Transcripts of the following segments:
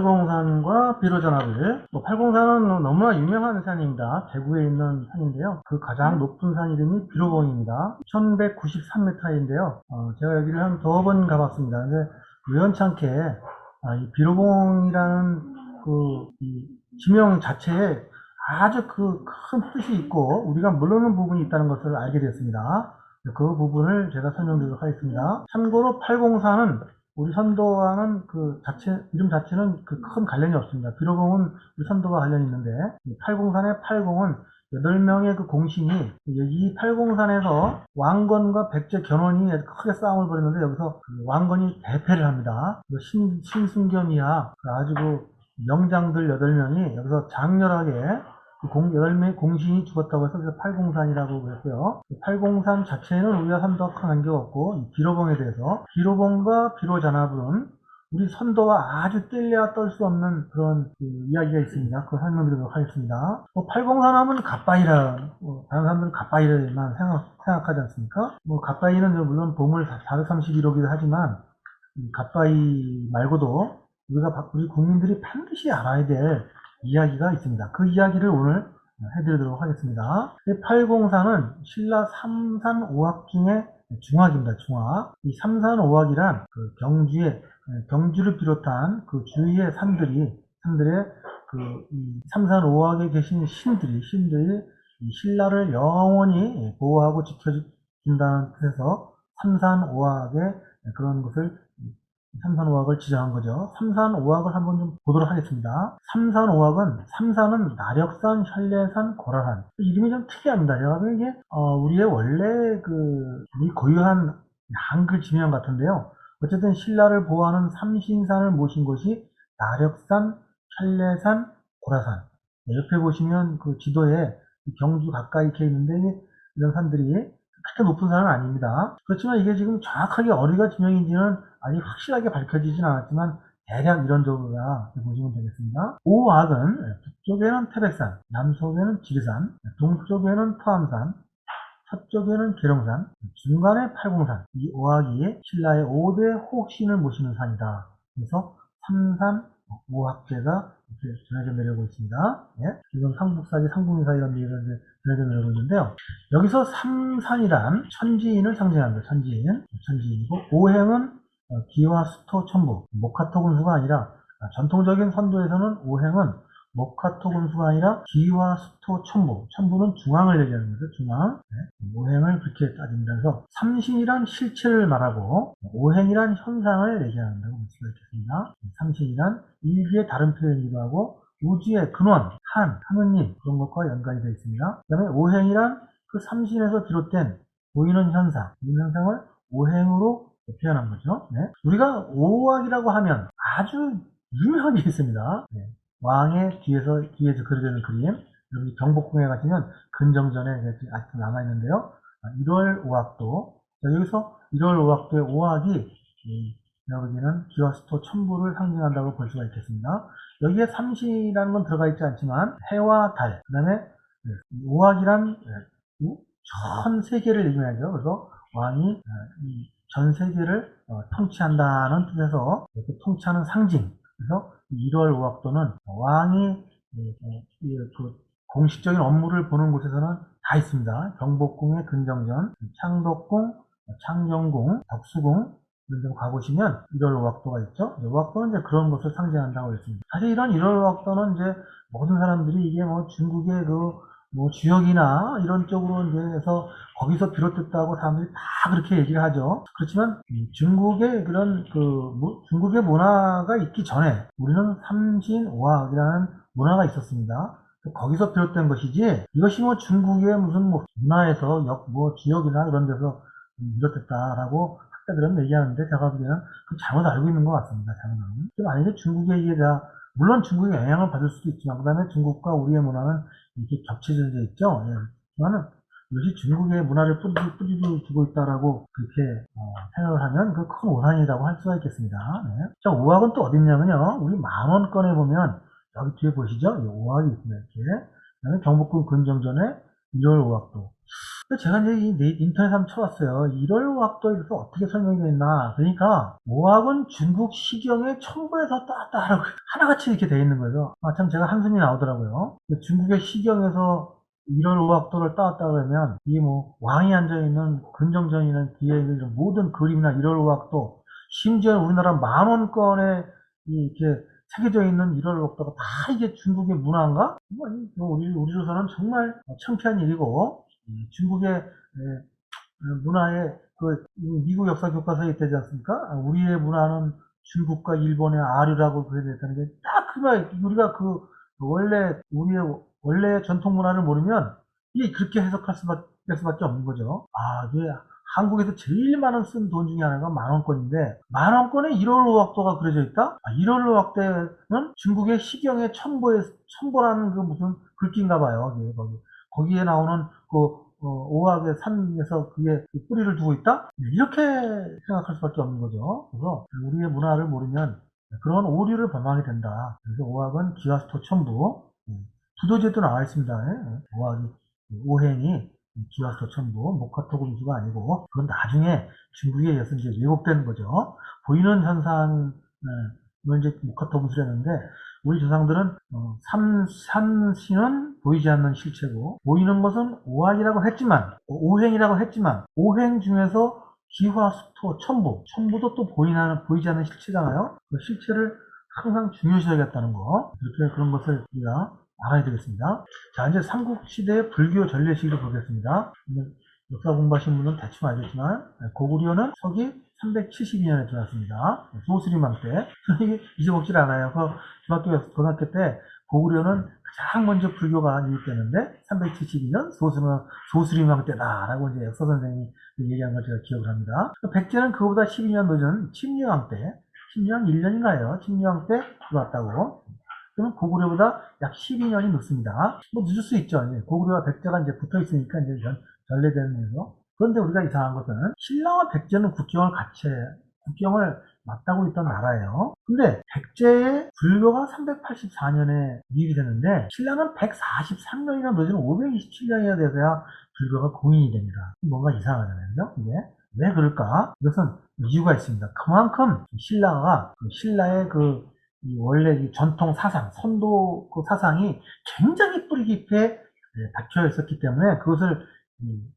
팔공산과 비로전압을 뭐 팔공산은 너무나 유명한 산입니다. 대구에 있는 산인데요. 그 가장 높은 산 이름이 비로봉입니다. 1193m인데요. 제가 여기를 한두번 가봤습니다. 근데 우연찮게 아, 이 비로봉이라는 그이 지명 자체에 아주 그 큰 뜻이 있고 우리가 모르는 부분이 있다는 것을 알게 되었습니다. 그 부분을 제가 설명드리도록 하겠습니다. 참고로 804는 우리 선도와는 그 자체, 이름 자체는 그 큰 관련이 없습니다. 비로공은 우리 선도와 관련이 있는데, 803의 80은 8명의 그 공신이 여기 803에서 왕건과 백제 견훤이 크게 싸움을 벌였는데 여기서 그 왕건이 대패를 합니다. 그 신, 신순겸 이하 그 아주 그 명장들 8명이 여기서 장렬하게 그 공, 8명의 공신이 죽었다고 해서 그래서 803이라고 그랬고요. 803 자체는 우리와 선도와 큰 관계가 없고, 이 비로봉에 대해서, 비로봉과 비로잔압은 우리 선도와 아주 뗄래야 떨 수 없는 그런 그 이야기가 있습니다. 그걸 설명드리도록 하겠습니다. 뭐803 하면 갓바이라, 뭐 다른 사람들은 갓바이를만 생각, 생각 하지 않습니까? 뭐 갓바이는 물론 보물 431호기도 하지만, 이 갓바이 말고도 우리가, 바- 우리 국민들이 반드시 알아야 될 이야기가 있습니다. 그 이야기를 오늘 해드리도록 하겠습니다. 804는 신라 삼산 오학 중에 중학입니다. 중학. 이 삼산 오학이란 그 경주에 경주를 비롯한 그 주위의 산들이 산들의 그이 삼산 오학에 계신 신들이 신들이 이 신라를 영원히 보호하고 지켜준다는 뜻에서 삼산 오학의 그런 것을 삼산오학을 지정한 거죠. 삼산오학을 한번 좀 보도록 하겠습니다. 삼산오학은 삼산은 나력산, 현례산, 고라산 이름이 좀 특이합니다. 제가 이게 어, 우리의 원래 그 우리 고유한 한글 지명 같은데요. 어쨌든 신라를 보호하는 삼신산을 모신 곳이 나력산, 현례산, 고라산. 네, 옆에 보시면 그 지도에 경주 가까이 이렇게 있는데 이런 산들이 그렇게 높은 산은 아닙니다. 그렇지만 이게 지금 정확하게 어디가 지명인지는 아직 확실하게 밝혀지진 않았지만 대략 이런 정도다 보시면 되겠습니다. 오악은 북쪽에는 태백산, 남쪽에는 지리산, 동쪽에는 토암산, 서쪽에는 계룡산, 중간에 팔공산. 이 오악이 신라의 5대 호신을 모시는 산이다. 그래서 삼산 이렇게 전해져 내려오고 있습니다. 예? 지금 상북사지, 상북인사 이런 얘기가 전해져 내려오고 있는데요. 여기서 삼산이란 천지인을 상징합니다. 천지인. 천지인이고, 오행은 어, 기와 수토 천부, 목화토 군수가 아니라 아, 전통적인 선도에서는 오행은 목화토 군수가 아니라 기와 수토 천부, 천부는 중앙을 얘기하는 거죠. 중앙. 네. 오행을 그렇게 따집니다. 그래서 삼신이란 실체를 말하고 오행이란 현상을 얘기한다고 볼 수가 있겠습니다. 삼신이란 일기의 다른 표현이기도 하고 우주의 근원, 한, 하느님 그런 것과 연관이 되어 있습니다. 그 다음에 오행이란 그 삼신에서 비롯된 보이는 현상, 이 현상을 오행으로 표현한 거죠. 네. 우리가 오학이라고 하면 아주 유명한 게 있습니다. 네. 왕의 뒤에서 뒤에서 그려지는 그림. 여러분 경복궁에 가시면 근정전에 아직도 남아 있는데요. 1월 오학도 여기서 1월 오학도의 오학이 여기는 기와스토 천부를 상징한다고 볼 수가 있겠습니다. 여기에 삼신이라는 건 들어가 있지 않지만 해와 달, 그 다음에 오학이란 전 세계를 얘기하죠. 그래서 왕이 전 세계를 어, 통치한다는 뜻에서 이렇게 통치하는 상징. 그래서 1월 오학도는 왕이 그 공식적인 업무를 보는 곳에서는 다 있습니다. 경복궁의 근정전, 창덕궁, 창경궁, 덕수궁 이런 데 가보시면 1월 오학도가 있죠. 오학도는 이제 그런 것을 상징한다고 했습니다. 사실 이런 1월 오학도는 이제 모든 사람들이 이게 뭐 중국의 그 뭐 주역이나 이런 쪽으로 해서 거기서 비롯됐다고 사람들이 다 그렇게 얘기를 하죠. 그렇지만 중국의 그런 그 중국의 문화가 있기 전에 우리는 삼신오학이라는 문화가 있었습니다. 거기서 비롯된 것이지 이것이 뭐 중국의 무슨 뭐 문화에서 역, 뭐 지역이나 이런 데서 비롯됐다라고 학자들은 얘기하는데 제가 보기에는 그 잘못 알고 있는 것 같습니다. 잘못 알고. 만약에 이게 다 물론 중국의 영향을 받을 수도 있지만 그 다음에 중국과 우리의 문화는 이렇게 겹쳐져 있죠. 예. 그러나 이것이 중국의 문화를 뿌리, 뿌리를 두고 있다라고 그렇게 어, 생각을 하면 그 큰 오산이라고 할 수가 있겠습니다. 네. 자, 오학은 또 어딨냐면요. 우리 만원권에 보면 여기 뒤에 보시죠. 이 오학이 있습니다. 이렇게. 그다음에 경복궁 근정전에 1월 오학도. 제가 이제 이 네- 인터넷 한번 쳐봤어요. 1월 오학도에 대해서 어떻게 설명이 됐나. 그러니까, 오학은 중국 시경의 첨부에서 따따라고 하나같이 이렇게 돼 있는 거죠. 아, 참 제가 한숨이 나오더라고요. 중국의 시경에서 1월 오학도를 따왔다 그러면, 이게 뭐, 왕이 앉아있는 근정전이나 뒤에 있는 모든 그림이나 1월 오학도, 심지어 우리나라 만원권에 이렇게 새겨져 있는 1월 오학도가 다 이게 중국의 문화인가? 뭐, 뭐 우리, 우리로서는 정말 창피한 일이고, 이 중국의 문화의 그 미국 역사 교과서에 있다지 않습니까? 아, 우리의 문화는 중국과 일본의 아류라고 그래야 되는 게 딱 그 말, 우리가 그 원래 우리의 원래 전통 문화를 모르면 이게 그렇게 해석할 수밖에, 될 수밖에 없는 거죠. 아, 이게 한국에서 제일 많은 쓴 돈 중에 하나가 만원권인데 만원권에 1월 오학도가 그려져 있다? 아, 1월 오학도는 중국의 시경의 첨보에 첨보라는 그 무슨 글귀인가 봐요. 거기, 거기. 거기에 나오는 그 어, 오학의 산에서 그게 그 뿌리를 두고 있다? 이렇게 생각할 수밖에 없는 거죠. 그래서 우리의 문화를 모르면 그런 오류를 범하게 된다. 그래서 오학은 기와스토 첨부, 음, 부도제도 나와 있습니다. 예. 오학이 오행이 기와스토 첨부, 목화토 금수가 아니고 그건 나중에 중국에 의해서 이제 왜곡된 거죠. 보이는 현상, 은 이제 목화토 금수라는데 우리 조상들은 어, 삼, 삼신은 보이지 않는 실체고 보이는 것은 오학이라고 했지만 오행이라고 했지만 오행 중에서 기화수토 첨부 첨부도 또 보이나, 보이지 않는 실체잖아요. 그 실체를 항상 중요시하겠다는 거. 이렇게 그런 것을 우리가 알아야 되겠습니다. 자 이제 삼국시대의 불교 전례 시기를 보겠습니다. 역사 공부하신 분은 대충 알겠지만 고구려는 서기 372년에 들어왔습니다. 소수리망 때. 이게 잊어먹질 않아요. 그 중학교, 고등학교 때 고구려는 가장 먼저 불교가 유입되는데 372년 소수리망, 소수리망 때다라고 이제 역사 선생님이 얘기한 걸 제가 기억을 합니다. 백제는 그거보다 12년 늦은 침례왕 때, 침례왕 1년인가요? 침례왕 때 들어왔다고. 그러면 고구려보다 약 12년이 늦습니다. 뭐 늦을 수 있죠. 고구려와 백제가 이제 붙어 있으니까 이제 전, 전래되는 거죠. 그런데 우리가 이상한 것은 신라와 백제는 국경을 같이 해. 국경을 맞다고 있던 나라예요. 근데 백제의 불교가 384년에 유입이 되는데 신라는 143년이나 늦은 527년이나 돼서야 불교가 공인이 됩니다. 뭔가 이상하잖아요. 이게 왜 그럴까? 이것은 이유가 있습니다. 그만큼 신라가 그 신라의 그 원래 이 전통 사상, 선도 그 사상이 굉장히 뿌리 깊게 네, 박혀 있었기 때문에 그것을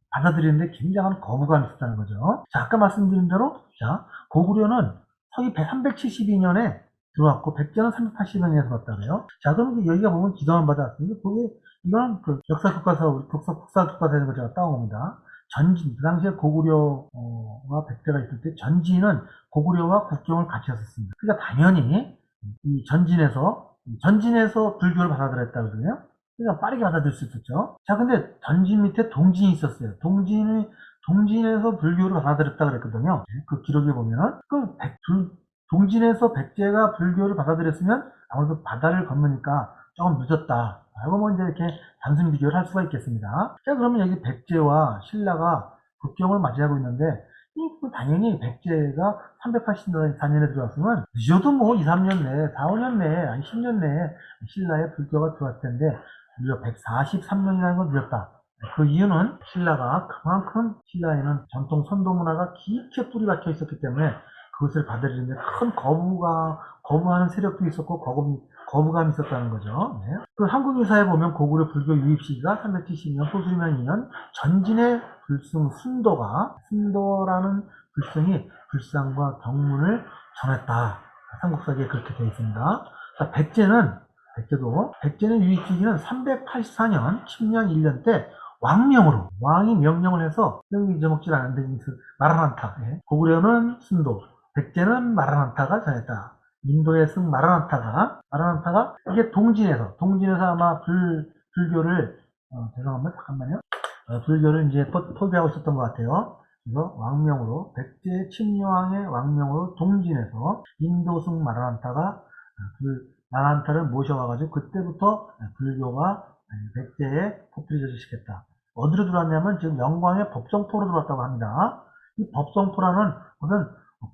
받아들이는데 굉장한 거부감이 있었다는 거죠. 자, 아까 말씀드린 대로, 자, 고구려는 서기 372년에 들어왔고, 백제는 380년에 들어왔다 그래요. 자, 그럼 여기가 보면 기도만 받았습니다. 그게, 이건 그 역사 교과서, 국사, 국사 교과서에서 거 제가 따온 겁니다. 전진, 그 당시에 고구려와 백제가 있을 때 전진은 고구려와 국경을 같이 했었습니다. 그러니까 당연히 이 전진에서, 전진에서 불교를 받아들였다 그러네요. 그러니까 빠르게 받아들일 수 있었죠. 자, 근데 전진 밑에 동진이 있었어요. 동진이, 동진에서 불교를 받아들였다 그랬거든요. 그 기록에 보면은, 그 백, 불, 동진에서 백제가 불교를 받아들였으면 아무래도 바다를 건너니까 조금 늦었다. 라고 뭐 이제 이렇게 단순 비교를 할 수가 있겠습니다. 자, 그러면 여기 백제와 신라가 국경을 맞이하고 있는데, 이 당연히 백제가 384년에 들어왔으면 늦어도 뭐 2, 3년 내에, 4, 5년 내에, 아니 10년 내에 신라의 불교가 들어왔을 텐데 무려 143년이라는 건 늦었다. 그 이유는 신라가 그만큼 신라에는 전통 선도 문화가 깊게 뿌리 박혀 있었기 때문에 그것을 받아들이는데 큰 거부가, 거부하는 세력도 있었고 거부, 거부감이 있었다는 거죠. 네. 그 한국 유사에 보면 고구려 불교 유입 시기가 370년, 소수리만 2년, 전진의 불승 순도가, 순도라는 불승이 불상과 경문을 전했다. 삼국사기에 그렇게 되어 있습니다. 자, 백제는 백제도. 백제는 유입 시기는 384년 10년 1년 때 왕명으로 왕이 명령을 해서 여기 잊어먹질 않는데 마라난타 예. 고구려는 순도 백제는 마라난타가 전했다. 인도의 승 마라난타가 마라난타가 이게 동진에서 동진에서 아마 불 불교를 어, 죄송합니다. 잠깐만요. 어, 불교를 이제 포, 포기하고 있었던 것 같아요. 그래서 왕명으로 백제 침략왕의 왕명으로 동진에서 인도승 마라난타가 어, 불 나란타를 모셔와가지고 그때부터 불교가 백제에 퍼뜨려져 시켰다. 어디로 들어왔냐면 지금 영광의 법성포로 들어왔다고 합니다. 이 법성포라는 것은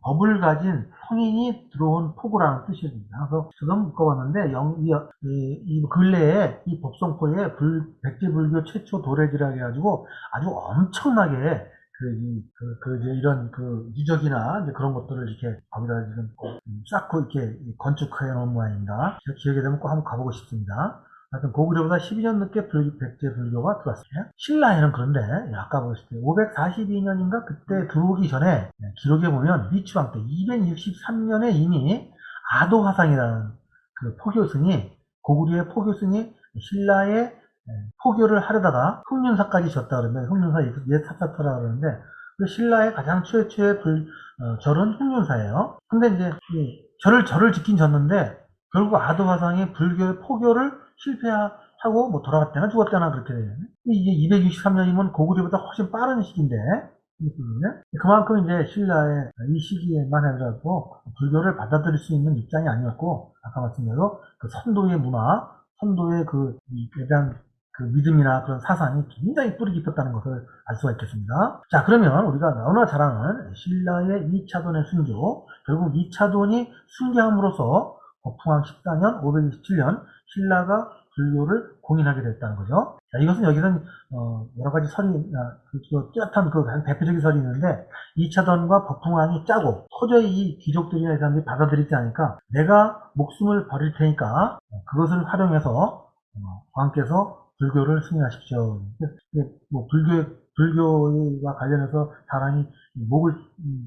법을 가진 성인이 들어온 포구라는 뜻입니다. 그래서 저도 묶어봤는데 영, 이, 이, 이 근래에 이 법성포에 불, 백제불교 최초 도래지라 해가지고 아주 엄청나게 그, 이, 그, 그, 이제 이런 그 유적이나 이제 그런 것들을 이렇게 거기다 지금 음, 쌓고 이렇게 건축해 놓은 모양입니다. 제가 기회가 되면 꼭 한번 가보고 싶습니다. 하여튼 고구려보다 12년 늦게 불, 백제 불교가 들어왔어요. 신라에는 그런데 아까 보셨을 때 542년인가 그때 들어오기 전에 기록에 보면 미추왕 때 263년에 이미 아도화상이라는 그 포교승이 고구려의 포교승이 신라의 포교를 하려다가 흑륜사까지 졌다 그러면 흑륜사 옛 사사터라 그러는데 그 신라의 가장 최초의 불, 어, 절은 흑륜사예요. 근데 이제 이 절을 절을 짓긴 졌는데 결국 아도화상이 불교의 포교를 실패하고 뭐 돌아갔다나 죽었다나 그렇게 되요 이게 263년이면 고구려보다 훨씬 빠른 시기인데. 그만큼 이제 신라의 이 시기에만 해가지고 불교를 받아들일 수 있는 입장이 아니었고 아까 말씀대로 그 선도의 문화, 선도의 그에 대한 그 믿음이나 그런 사상이 굉장히 뿌리 깊었다는 것을 알 수가 있겠습니다. 자 그러면 우리가 잘 아는 신라의 2차돈의 순교 결국 2차돈이 순교함으로써 법흥왕 14년 527년 신라가 불교를 공인하게 됐다는 거죠. 자, 이것은 여기는 어, 여러 가지 설이 아, 그, 그 뚜렷한 그 대표적인 설이 있는데 2차돈과 법흥왕이 짜고 토저히 이 귀족들이나 이 사람들이 받아들이지 않으니까 내가 목숨을 버릴 테니까 그것을 활용해서 어, 왕께서 불교를 승인하십시오. 뭐 불교 불교와 관련해서 사람이 목을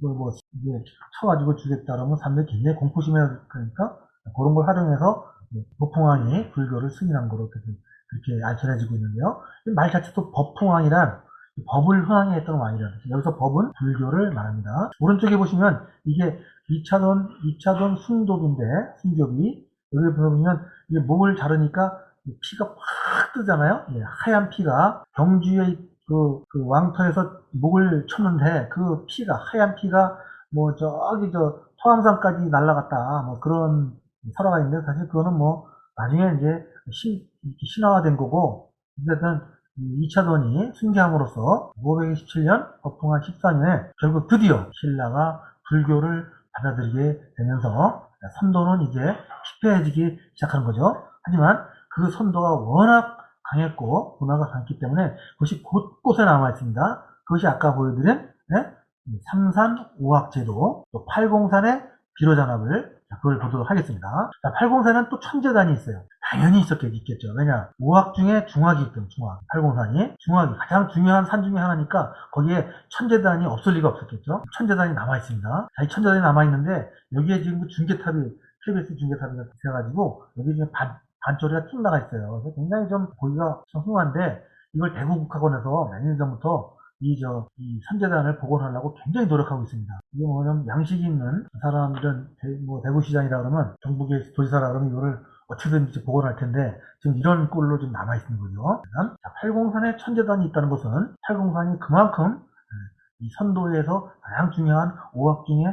뭐, 뭐 이게 쳐가지고 주겠다 그러면 사람들이 굉장히 공포심에 그러니까 그런 걸 활용해서 법풍왕이 불교를 승인한 거로 그렇게, 알려지고 있는데요. 말 자체도 법풍왕이란 법을 흥하게 했던 왕이라는. 여기서 법은 불교를 말합니다. 오른쪽에 보시면 이게 2차돈, 2차돈 순독인데, 순교비. 여기 보면 이게 목을 자르니까 피가 확 뜨잖아요. 예, 하얀 피가 경주의 그, 그 왕터에서 목을 쳤는데 그 피가, 하얀 피가 뭐 저기 저 토암산까지 날아갔다. 뭐 그런 설화가 있는데 사실 그거는 뭐 나중에 이제 신, 신화화된 거고 어쨌든 2차돈이 승계함으로써 527년 법흥한 14년에 결국 드디어 신라가 불교를 받아들이게 되면서 선도는 이제 피폐해지기 시작하는 거죠. 하지만 그 선도가 워낙 강했고 문화가 강했기 때문에 그것이 곳곳에 남아 있습니다. 그것이 아까 보여드린 네? 삼산 오학제도 또 팔공산의 비로잔압을 그걸 보도록 하겠습니다. 자, 804는 또 천재단이 있어요. 당연히 있었겠, 있겠죠. 왜냐, 오학 중에 중학이 있거든, 중학. 803이. 중학이 가장 중요한 산 중에 하나니까 거기에 천재단이 없을 리가 없었겠죠. 천재단이 남아있습니다. 자, 이 천재단이 남아있는데 여기에 지금 그 중계탑이, KBS 중계탑이 있어가지고 여기 지금 반, 반쪽이가 쭉 나가 있어요. 그래서 굉장히 좀 보기가 좀 흉한데 이걸 대구국학원에서 몇 년 전부터 이, 저, 이 선재단을 복원하려고 굉장히 노력하고 있습니다. 이게 뭐냐면 양식이 있는 사람들은 대, 뭐 대구시장이라 그러면 경북의 도지사라 그러면 이거를 어떻게든지 복원할 텐데 지금 이런 꼴로 좀 남아 있는 거죠. 자, 팔공산에 천재단이 있다는 것은 팔공산이 그만큼 이 선도에서 가장 중요한 오학 중에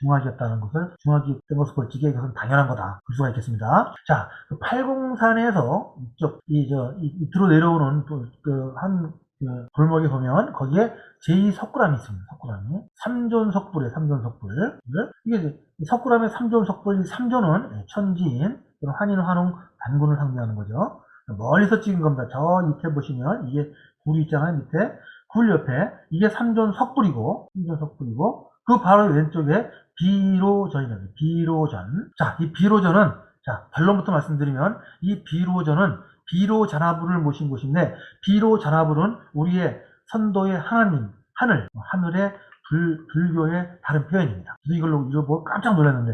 중학이었다는 것을 중학이 된 것을 볼 적에 이것은 당연한 거다. 볼 수가 있겠습니다. 자, 그 팔공산에서 이쪽, 이, 저, 이, 밑으로 내려오는 그, 한 그 골목에 보면 거기에 제2석굴암이 있습니다. 석굴암이. 삼존 석불이에요. 삼존 석불. 이게 석굴암의 삼존 석불, 이 삼존은 천지인, 환인, 환웅, 단군을 상징하는 거죠. 멀리서 찍은 겁니다. 저 밑에 보시면 이게 굴이 있잖아요. 밑에. 굴 옆에 이게 삼존 석불이고, 삼존 석불이고, 그 바로 왼쪽에 비로전이라는 비로전. 자, 이 비로전은 자, 결론부터 말씀드리면 이 비로전은 비로자나부를 모신 곳인데 비로자나부는 우리의 선도의 하나님, 하늘, 하늘의 불, 불교의 다른 표현입니다. 그래서 이걸로 이거 뭐 깜짝 놀랐는데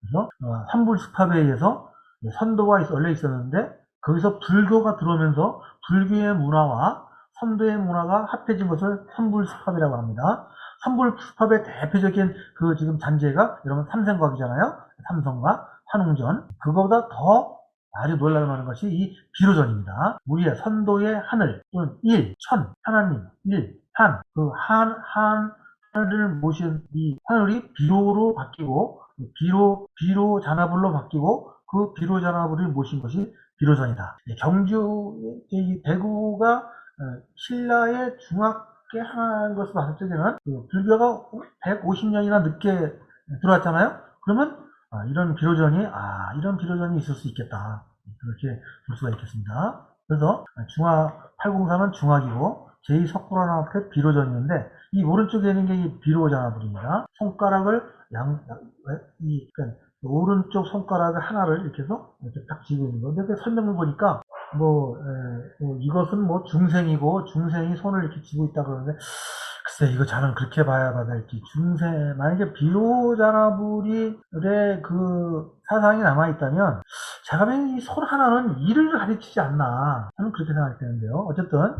그래서 어, 삼불스팝에 의해서 선도가 원래 있었는데 거기서 불교가 들어오면서 불교의 문화와 선도의 문화가 합해진 것을 삼불스팝이라고 합니다. 삼불스팝의 대표적인 그 지금 잔재가 여러분 삼생각이잖아요. 삼성과 환웅전 그거보다 더 아주 놀랄만한 것이 이 비로전입니다. 우리의 선도의 하늘 또는 일, 천, 하나님, 일, 한, 그 한, 한, 하늘을 모신 이 하늘이 비로로 바뀌고 비로, 비로 잔화불로 바뀌고 그 비로 잔화불을 모신 것이 비로전이다. 경주, 대구가 어, 신라의 중학 늦게 하는 것을 봤을 적에는 그 불교가 150년이나 늦게 들어왔잖아요. 그러면 아, 이런 비로전이 아 이런 비로전이 있을 수 있겠다 그렇게 볼 수가 있겠습니다. 그래서 중화 803은 중화기고 제2석불화나무의 비로전이는데 이 오른쪽에 있는 게 이 비로자나불입니다. 손가락을 양, 이, 그러니까 오른쪽 손가락을 하나를 이렇게 해서 이렇게 딱 쥐고 있는 거. 근데 그 설명을 보니까 뭐, 에, 뭐 이것은 뭐 중생이고 중생이 손을 이렇게 쥐고 있다 그러는데 글쎄 이거 저는 그렇게 봐야 받을지 중생 만약에 비로자나불이의 그 사상이 남아 있다면 제가 보기엔 이손 하나는 일을 가르치지 않나 저는 그렇게 생각되는데요. 어쨌든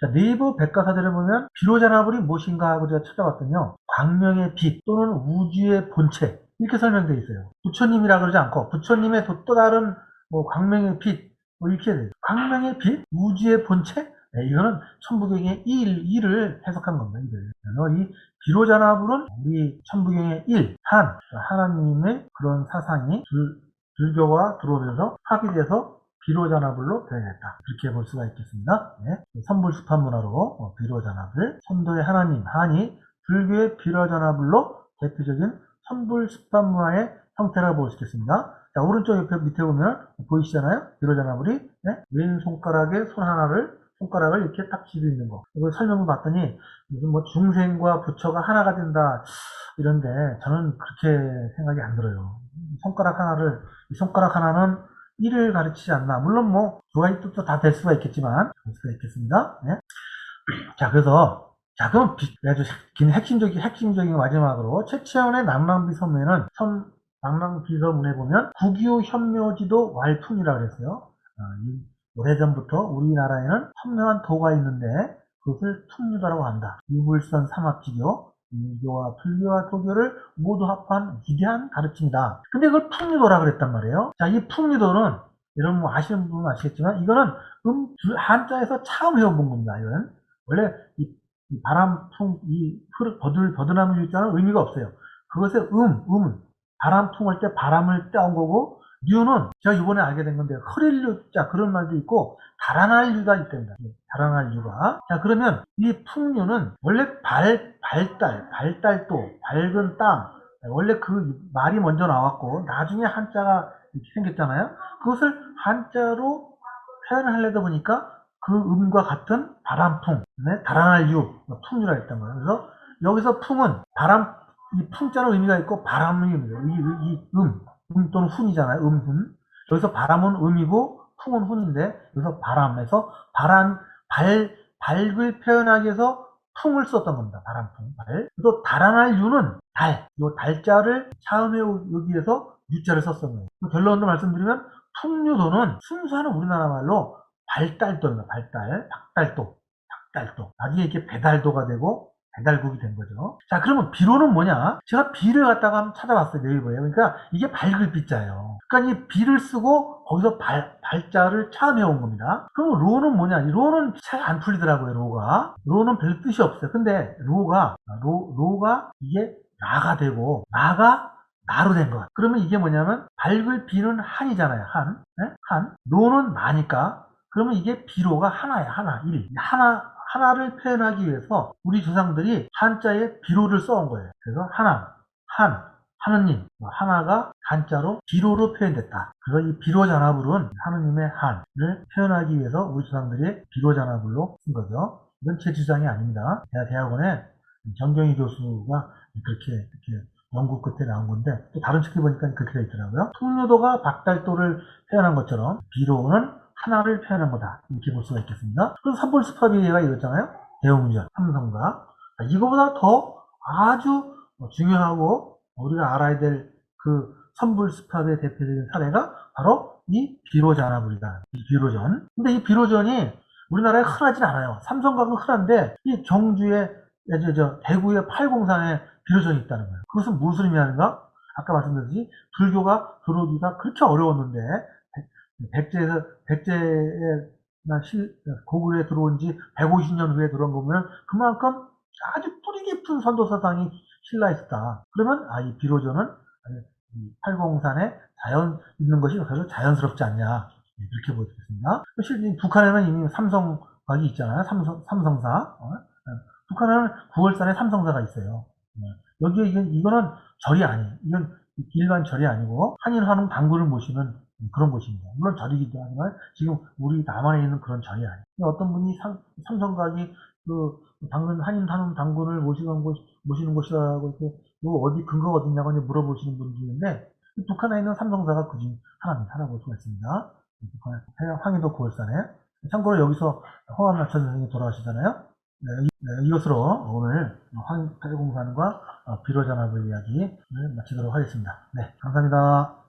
자, 네이버 백과사전에 보면 비로자나불이 무엇인가 하고 제가 찾아봤더니요. 광명의 빛 또는 우주의 본체 이렇게 설명되어 있어요. 부처님이라 그러지 않고 부처님의 또, 또 다른 뭐 광명의 빛 뭐 이렇게 돼요. 광명의 빛, 우주의 본체 네, 이거는 천부경의 일, 일을 해석한 겁니다. 일을. 그래서 이 비로자나불은 우리 천부경의 일, 한, 하나님의 그런 사상이 불, 불교가 들어오면서 합의돼서 비로자나불로 되어야겠다. 그렇게 볼 수가 있겠습니다. 네. 선불수판 문화로 어, 비로자나불, 선도의 하나님, 한이 불교의 비로자나불로 대표적인 선불수판 문화의 형태라고 볼 수 있겠습니다. 자, 오른쪽 옆에 밑에 보면 보이시잖아요? 비로자나불이 네? 왼 손가락에 손 하나를 손가락을 이렇게 딱 쥐고 있는 거. 이걸 설명을 봤더니 무슨 뭐 중생과 부처가 하나가 된다 이런데 저는 그렇게 생각이 안 들어요. 손가락 하나를 이 손가락 하나는 일을 가르치지 않나. 물론 뭐 두 가지 뜻도 다 될 수가 있겠지만 될 수가 있겠습니다. 네. 자 그래서 자 그럼 비, 아주 긴 핵심적인 핵심적인 마지막으로 최치원의 남랑비 선문에는 선 남랑비 서문에 보면 국유 현묘지도 왈툰이라고 그랬어요. 아, 이 오래전부터 우리나라에는 선명한 도가 있는데 그것을 퉁유도라고 한다. 유불선 삼합지교, 유교와 불교와 도교를 모두 합한 위대한 가르침이다. 근데 그걸 풍유도라 그랬단 말이에요. 자, 이 풍유도는 여러분 뭐 아시는 분은 아시겠지만 이거는 음, 한자에서 처음 해본 겁니다. 이건 원래 이, 이 바람, 풍, 이 흐르, 버들, 버드나무 유자는 의미가 없어요. 그것의 음, 음은 바람 풍을 때 바람을 떼온 거고 류는 제가 이번에 알게 된 건데 흐릴 류자 그런 말도 있고 달아날 류가 있답니다. 예, 달아날 류가. 자 그러면 이 풍류는 원래 발 발달 발달도 밝은 땅 원래 그 말이 먼저 나왔고 나중에 한자가 이렇게 생겼잖아요. 그것을 한자로 표현하려다 보니까 그 음과 같은 바람풍, 네, 달아날 유, 풍류라 했던 거예요. 그래서 여기서 풍은 바람, 이 풍자는 의미가 있고 바람의 의미예요. 이, 이 음, 음 또는 훈이잖아요. 음, 훈. 여기서 바람은 음이고 풍은 훈인데 여기서 바람에서 바람, 발, 밝을 표현하기 위해서 풍을 썼던 겁니다. 바람풍, 발. 또 달아날 유는 달, 요 달자를 차음에 위해서 유자를 거예요. 결론으로 말씀드리면 풍류도는 순수한 우리나라 말로 발달도입니다. 발달, 박달도, 박달도. 나중에 이렇게 배달도가 되고 배달국이 된 거죠. 자, 그러면 비로는 뭐냐? 제가 비를 갖다가 한번 찾아봤어요, 네이버에. 그러니까 이게 밝을 비자예요. 그러니까 이 비를 쓰고 거기서 발, 발자를 차음해온 겁니다. 그럼 로는 뭐냐? 이 로는 잘 안 풀리더라고요, 로가. 로는 별 뜻이 없어요. 근데 로가, 로, 로가 이게 라가 되고, 라가 나로 된 것. 그러면 이게 뭐냐면 밝을 비는 한이잖아요, 한. 네? 한. 로는 나니까. 그러면 이게 비로가 하나야, 하나. 일. 하나, 하나를 표현하기 위해서 우리 조상들이 한자에 비로를 써온 거예요. 그래서 하나, 한, 하느님, 하나가 한자로 비로로 표현됐다. 그래서 이 비로잔화불은 하느님의 한을 표현하기 위해서 우리 조상들이 비로잔화불로 쓴 거죠. 이건 제 주장이 아닙니다. 대학원에 정경희 교수가 그렇게, 이렇게 연구 끝에 나온 건데 또 다른 책에 보니까 그렇게 되어 있더라고요. 풍류도가 박달도를 표현한 것처럼 비로는 하나를 표현한 거다. 이렇게 볼 수가 있겠습니다. 그래서 삼볼스파비가 이랬잖아요. 대웅전, 삼성가. 이거보다 더 아주 중요하고 우리가 알아야 될 그 선불 스팝의 대표적인 사례가 바로 이 비로자나불이다. 이 비로전. 근데 이 비로전이 우리나라에 흔하진 않아요. 삼성가는 흔한데 이 경주에 저, 저 대구의 803에 비로전이 있다는 거예요. 그것은 무슨 의미하는가? 아까 말씀드렸듯이 불교가 들어오기가 그렇게 어려웠는데 백제에서 백제나 고구려에 들어온 지 150년 후에 들어온 거면 그만큼 아주 뿌리 깊은 선도 사상이 신라 있었다. 그러면 아 이 비로전은 팔공산에 자연 있는 것이 사실 자연스럽지 않냐 이렇게 보겠습니다. 실제 북한에는 이미 삼성각이 있잖아요. 삼성 삼성사 어? 북한은 9월산에 삼성사가 있어요. 네. 여기에 이건, 이거는 절이 아니에요. 이건 일반 절이 아니고 한일한웅 당구를 모시는 그런 곳입니다. 물론 절이기도 하지만 지금 우리 남한에 있는 그런 절이 아니에요. 어떤 분이 삼, 삼성각이 그 당근 한일한웅 당군을 모시는 곳 모시는 곳이라고 이렇게 이거 어디 근거가 어딨냐고 이제 물어보시는 분이 있는데 북한에 있는 삼성사가 그중 하나입니다. 하나 볼 수가 있습니다. 북한 황해도 9월산에 참고로 여기서 홍한나천 선생님이 돌아가시잖아요. 네, 이- 네, 이것으로 오늘 황해공산과 비로전압의 이야기를 마치도록 하겠습니다. 네, 감사합니다.